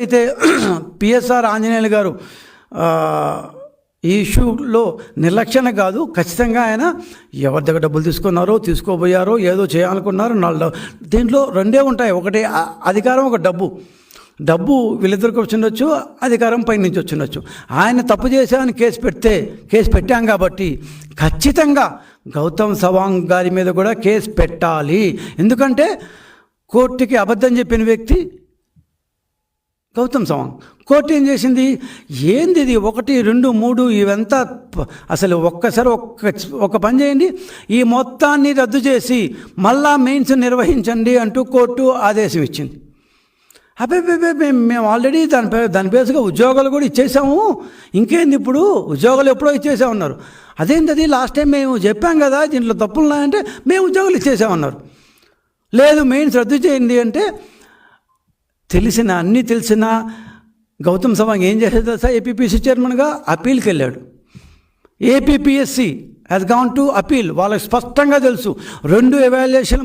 అయితే పిఎస్ఆర్ ఆంజనేయులు గారు ఈ ఇష్యూలో నిర్లక్ష్యం కాదు ఖచ్చితంగా ఆయన ఎవరి దగ్గర డబ్బులు తీసుకున్నారో తీసుకోబోయారో ఏదో చేయాలనుకున్నారో నాలుగు దీంట్లో రెండే ఉంటాయి. ఒకటి అధికారం ఒక డబ్బు. డబ్బు వీళ్ళిద్దరికి వచ్చిండొచ్చు అధికారం పై నుంచి వచ్చిండొచ్చు. ఆయన తప్పు చేశామని కేసు పెడితే కేసు పెట్టాం కాబట్టి ఖచ్చితంగా గౌతమ్ సవాంగ్ గారి మీద కూడా కేసు పెట్టాలి. ఎందుకంటే కోర్టుకి అబద్ధం చెప్పిన వ్యక్తి గౌతమ్ సవాంగ్. కోర్టు ఏం చేసింది? ఏంది ఇది? ఒకటి రెండు మూడు ఇవంతా అసలు ఒక్కసారి ఒక్క ఒక పని చేయండి. ఈ మొత్తాన్ని రద్దు చేసి మళ్ళా మెయిన్స్ నిర్వహించండి అంటూ కోర్టు ఆదేశం ఇచ్చింది. అబ్బాయి మేము మేము ఆల్రెడీ దాని పే దాని బేస్గా ఉద్యోగాలు కూడా ఇచ్చేసాము. ఇంకేంది ఇప్పుడు? ఉద్యోగాలు ఎప్పుడో ఇచ్చేసామన్నారు. అదేంటి అది? లాస్ట్ టైం మేము చెప్పాం కదా దీంట్లో తప్పులు ఉన్నాయంటే మేము ఉద్యోగాలు ఇచ్చేసామన్నారు. లేదు మెయిన్స్ రద్దు చేయండి అంటే తెలిసిన అన్నీ తెలిసిన గౌతమ్ సవాంగ్ ఏం చేసేది సార్ ఏపీపీసీ చైర్మన్గా అప్పీల్కి వెళ్ళాడు. APPSC has gone to appeal వాళ్ళకి స్పష్టంగా తెలుసు. రెండు ఎవాల్యుయేషన్